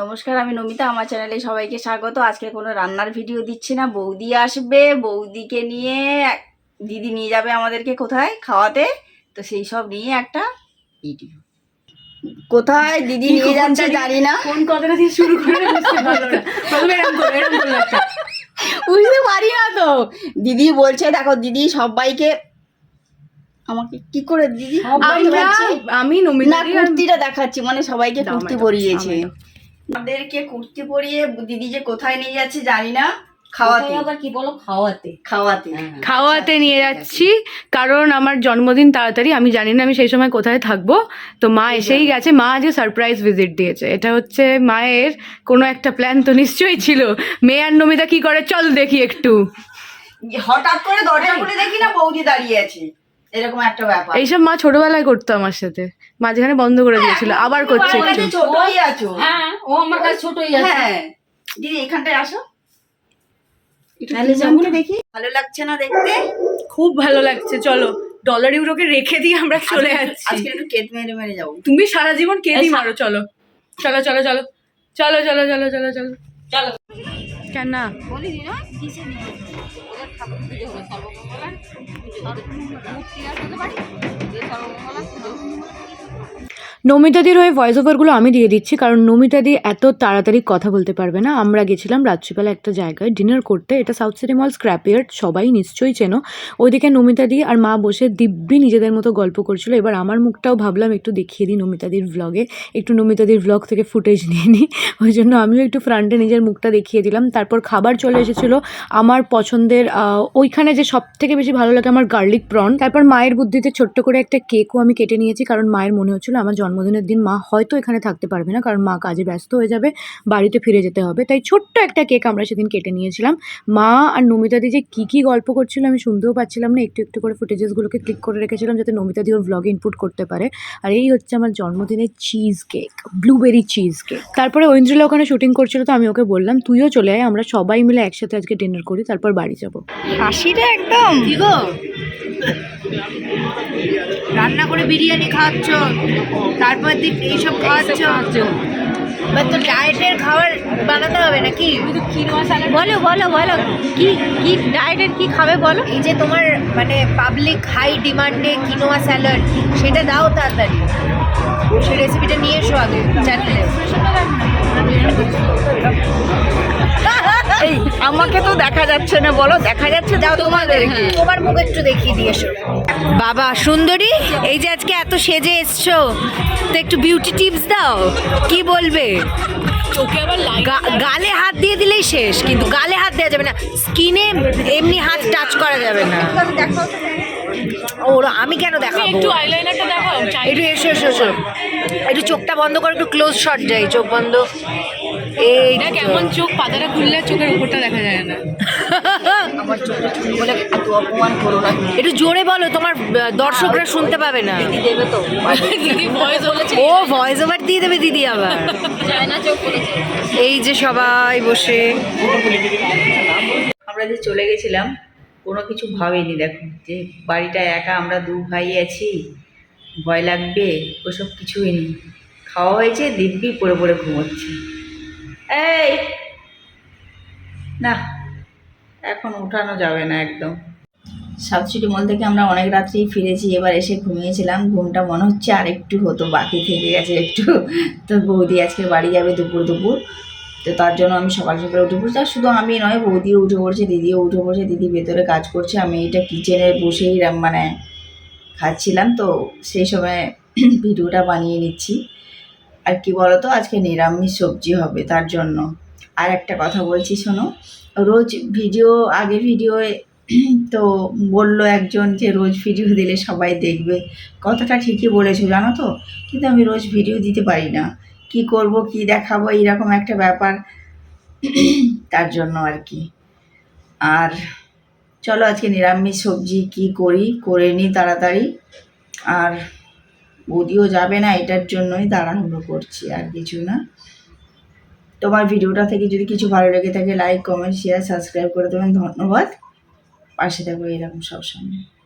নমস্কার আমি নমিতা আমার চ্যানেলে সবাইকে স্বাগত। আজকে কোনো রান্নার ভিডিও দিচ্ছি না। বৌদি আসবে বৌদিকে নিয়ে দিদি নিয়ে যাবে আমাদেরকে কোথায়? খাওয়াতে। তো সেই সব নিয়ে একটা ভিডিও। কোথায় দিদি নিয়ে যাচ্ছে জানি না। কোন কথাটা দিয়ে শুরু করে বুঝতে না। প্রথমে এরকম করল এরকম করল বুঝতে পারি না তো। দিদি বলছে দেখো দিদি সবাইকে আমাকে কি করে দিদি? আমি নমিতা কুর্তিটা দেখাচ্ছি মানে সবাইকে কুর্তি পরিয়েছে। আমাদেরকে কুর্তি পরিয়ে দিদি যে কোথায় নিয়ে যাচ্ছে জানি না খাওয়াতে। আবার কি বলো? খাওয়াতে। খাওয়াতে। খাওয়াতে নিয়ে যাচ্ছি কারণ আমার জন্মদিন তাড়াতাড়ি আমি জানি না আমি সেই সময় কোথায় থাকব। তো মা এসেই গেছে মা আজকে সারপ্রাইজ ভিজিট দিয়েছে। এটা হচ্ছে মায়ের কোনো একটা প্ল্যান তো নিশ্চয়ই ছিল। মেয়ে আর নমিতা কি করে? চল দেখি একটু। হঠাৎ করে দরজা খুলে দেখি না বৌদি দাঁড়িয়ে আছে। এরকম একটা ব্যাপার। এইসব মা ছোটবেলায় করতো আমার সাথে। মাঝখানে বন্ধ করে দিয়েছিল আবার করছে একটু। ছোটই আছো। হ্যাঁ ও আমার কাছে ছোটই আছে। হ্যাঁ। দিদি এখানটায় আসো। দেখি। ভালো লাগছে না দেখতে? খুব ভালো লাগছে চলো। ডলার ইউরোকে রেখে দিয়ে আমরা চলে যাচ্ছি। আজকে একটু কেট মেরে মেরে যাব। তুমি সারা জীবন কেঁদি মারো চলো। চলো চলো চলো। চলো চলো চলো চলো চলো চলো। কেন? না? বলি না ঠাকুর পুজো হলো সর্বমঙ্গলার। পুজো করতে পারি। যে সর্বমঙ্গলার পুজো। নমিতাদির হয়ে ভয়েস ওভারগুলো আমি দিয়ে দিচ্ছি, কারণ নমিতাদি এত তাড়াতাড়ি কথা বলতে পারবে না। আমরা গেছিলাম রাত্রিবেলা একটা জায়গায় ডিনার করতে। এটা সাউথ সিটি মল স্ক্র্যাপিয়ার্ড সবাই নিশ্চয়ই চেনো। ওইদিকে নমিতাদি আর মা বসে দিব্যি নিজেদের মতো গল্প করছিল। এবার আমার মুখটাও ভাবলাম একটু দেখিয়ে দিই নমিতাদির ভ্লগে একটু নমিতাদির ভ্লগ থেকে ফুটেজ নিয়ে নিই। ওই জন্য আমিও একটু ফ্রন্টে নিজের মুখটা দেখিয়ে দিলাম। তারপর খাবার চলে এসেছিল আমার পছন্দের ওইখানে যে সব থেকে বেশি ভালো লাগে আমার গার্লিক প্রন তারপর মায়ের বুদ্ধিতে ছোট্ট করে একটা কেকও আমি কেটে নিয়েছি, কারণ মায়ের মনে হচ্ছিল আমার জন্মদিনের দিন মা হয়তো এখানে থাকতে পারবে না কারণ মা কাজে ব্যস্ত হয়ে যাবে বাড়িতে ফিরে যেতে হবে। তাই ছোট্ট একটা কেক আমরা সেদিন কেটে নিয়েছিলাম। মা আর নমিতাদি যে কী কী গল্প করছিল আমি শুনতেও পাচ্ছিলাম না একটু একটু করে ফুটেজেসগুলোকে ক্লিক করে রেখেছিলাম যাতে নমিতাদি ওর ব্লগে ইনপুট করতে পারে। আর এই হচ্ছে আমার জন্মদিনের cheese cake blueberry cheese cake তারপরে ঐন্দ্রিলা ওখানে শুটিং করছিল তো আমি ওকে বললাম তুইও চলে আয় আমরা সবাই মিলে একসাথে আজকে ডিনার করি তারপর বাড়ি যাব। হাসিটা একদম। রান্না করে বিরিয়ানি খাওয়াচ্ছ তারপর দিন এইসব খাওয়াচ্ছ এবার তো ডায়েটের খাবার বানাতে হবে নাকি? বলো বলো বলো। কি কি ডায়েটের কি খাবে বলো? এই যে তোমার মানে পাবলিক হাই ডিমান্ডে কিনোয়া স্যালাড সেটা দাও তাড়াতাড়ি। সেই রেসিপিটা নিয়ে এসো আগে চ্যানেলে আমাকে তো দেখা যাচ্ছে না বলো দেখা যাচ্ছে দাও তোমাদের। তোমার মুখ একটু দেখিয়ে দিয়ে এসো। বাবা সুন্দরী এই যে আজকে এত সেজে এসছো তো একটু বিউটি টিপস দাও। কি বলবে? গালে হাত দিয়ে দিলেই শেষ কিন্তু গালে হাত দেওয়া যাবে না। স্কিনে এমনি হাত টাচ করা যাবে না। ওর আমি কেন দেখাবো? আইলাইনারটা দেখাও একটু এসো এসো এসো। একটু চোখটা বন্ধ করে একটু ক্লোজ শট যাই চোখ বন্ধ। এই কেমন চোখ পাতাটা খুললে চোখের উপরটা দেখা যায় না। আমার চোখে বলে এত অপমান করো না। একটু জোরে বলো তোমার দর্শকরা শুনতে পাবে না। দিদি দেবে তো? দিদি ভয়েস বলেছে ও ভয়েস ওভার দিয়ে দেবে দিদি আবার। এই যে সবাই বসে। আমরা যে চলে গেছিলাম কোনো কিছু ভাবেনি। দেখো, যে বাড়িটা একা আমরা দু ভাই আছি, ভয় লাগবে, ওসব কিছুই নেই। খাওয়া হয়েছে, দিব্যি পড়ে পড়ে ঘুমোচ্ছে। এই! না, এখন উঠানো যাবে না একদম। সিটি মল থেকে আমরা অনেক রাত্রেই ফিরেছি, এবার এসে ঘুমিয়েছিলাম, ঘুমটা মনে হচ্ছে আর একটু হতো, বাকি থেকে গেছে একটু। তো বৌদি আজকে বাড়ি যাবে দুপুর দুপুর। তো তার জন্য আমি সকাল সকালে উঠে পড়ছি। আর শুধু আমি নয় বৌদিও উঠে পড়ছে, দিদিও উঠে পড়ছে, দিদি ভেতরে কাজ করছে। আমি এটা কিচেনে বসেই মানে খাচ্ছিলাম। তো সেই সময় ভিডিওটা বানিয়ে নিচ্ছি। আর কি বলতো, আজকে নিরামিষ সবজি হবে তার জন্য। আর একটা কথা বলছি, শোনো। রোজ ভিডিও, আগে ভিডিওয়ে তো বলল একজন যে রোজ ভিডিও দিলে সবাই দেখবে। কথাটা ঠিকই বলেছ, জানো তো? কিন্তু আমি রোজ ভিডিও দিতে পারি না। কি করব, কি দেখাবো, এইরকম একটা ব্যাপার। তার জন্য আর কি। আর চলো আজকে নিরামিষ সবজি কি করি, করে নিই তাড়াতাড়ি। আর বৌদিও যাবে না, এটার জন্যই তাড়াহুড়ো করছি, আর কিছু না। তোমার ভিডিওটা থেকে যদি কিছু ভালো লেগে থাকে লাইক কমেন্ট শেয়ার সাবস্ক্রাইব করে দেবেন। ধন্যবাদ। পাশে থাকব এরকম সবসময়।